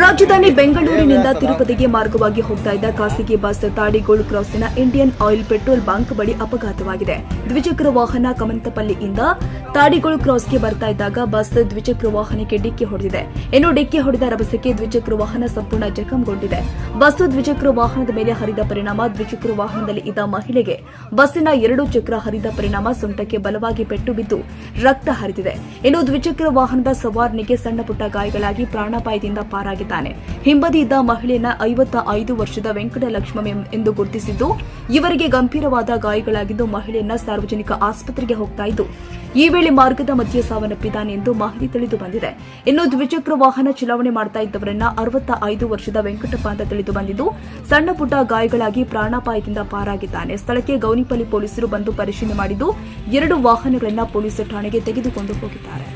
ರಾಜಧಾನಿ ಬೆಂಗಳೂರಿನಿಂದ ತಿರುಪತಿಗೆ ಮಾರ್ಗವಾಗಿ ಹೋಗ್ತಾ ಇದ್ದ ಖಾಸಗಿ ಬಸ್ ತಾಡಿಗೋಳ್ ಕ್ರಾಸ್ನ ಇಂಡಿಯನ್ ಆಯಿಲ್ ಪೆಟ್ರೋಲ್ ಬಂಕ್ ಬಳಿ ಅಪಘಾತವಾಗಿದೆ. ದ್ವಿಚಕ್ರ ವಾಹನ ಕಮಂತಪಲ್ಲಿಯಿಂದ ತಾಡಿಗೋಳು ಕ್ರಾಸ್ಗೆ ಬರ್ತಾ ಇದ್ದಾಗ ಬಸ್ ದ್ವಿಚಕ್ರ ವಾಹನಕ್ಕೆ ಡಿಕ್ಕಿ ಹೊಡೆದಿದೆ. ಇನ್ನು ಡಿಕ್ಕಿ ಹೊಡೆದ ರಭಸಕ್ಕೆ ದ್ವಿಚಕ್ರ ವಾಹನ ಸಂಪೂರ್ಣ ಜಖಂಗೊಂಡಿದೆ. ಬಸ್ ದ್ವಿಚಕ್ರ ವಾಹನದ ಮೇಲೆ ಹರಿದ ಪರಿಣಾಮ ದ್ವಿಚಕ್ರ ವಾಹನದಲ್ಲಿ ಇದ್ದ ಮಹಿಳೆಗೆ ಬಸ್ಸಿನ ಎರಡು ಚಕ್ರ ಹರಿದ ಪರಿಣಾಮ ಸೊಂಟಕ್ಕೆ ಬಲವಾಗಿ ಪೆಟ್ಟು ಬಿದ್ದು ರಕ್ತ ಹರಿದಿದೆ. ಇನ್ನು ದ್ವಿಚಕ್ರ ವಾಹನದ ಸವಾರನಿಗೆ ಸಣ್ಣಪುಟ್ಟ ಗಾಯಗಳಾಗಿ ಪ್ರಾಣಾಪಾಯದಿಂದ ಪಾರಾಗಿದ್ದಾನೆ ಹಿಂಬದಿ ಇದ್ದ ಮಹಿಳೆಯನ್ನ ಐವತ್ತ ಐದು ವರ್ಷದ ವೆಂಕಟಲಕ್ಷ್ಮಿ ಎಂದು ಗುರುತಿಸಿದ್ದು, ಇವರಿಗೆ ಗಂಭೀರವಾದ ಗಾಯಗಳಾಗಿದ್ದು ಮಹಿಳೆಯನ್ನ ಸಾರ್ವಜನಿಕ ಆಸ್ಪತ್ರೆಗೆ ಹೋಗ್ತಾ ಇದ್ದು, ಈ ವೇಳೆ ಮಾರ್ಗದ ಮಧ್ಯೆ ಸಾವನ್ನಪ್ಪಿದ್ದಾನೆ ಎಂದು ಮಾಹಿತಿ ತಿಳಿದು ಬಂದಿದೆ. ಇನ್ನು ದ್ವಿಚಕ್ರ ವಾಹನ ಚಲಾವಣೆ ಮಾಡ್ತಾ ಇದ್ದವರನ್ನ ಅರವತ್ತ ಐದು ವರ್ಷದ ವೆಂಕಟಪ್ಪ ಅಂತ ತಿಳಿದು ಬಂದಿದ್ದು, ಸಣ್ಣ ಪುಟ್ಟ ಗಾಯಗಳಾಗಿ ಪ್ರಾಣಾಪಾಯದಿಂದ ಪಾರಾಗಿದ್ದಾನೆ. ಸ್ಥಳಕ್ಕೆ ಗೌನಿಪಲ್ಲಿ ಪೊಲೀಸರು ಬಂದು ಪರಿಶೀಲನೆ ಮಾಡಿದ್ದು, ಎರಡು ವಾಹನಗಳನ್ನು ಪೊಲೀಸ್ ಠಾಣೆಗೆ ತೆಗೆದುಕೊಂಡು ಹೋಗಿದ್ದಾರೆ.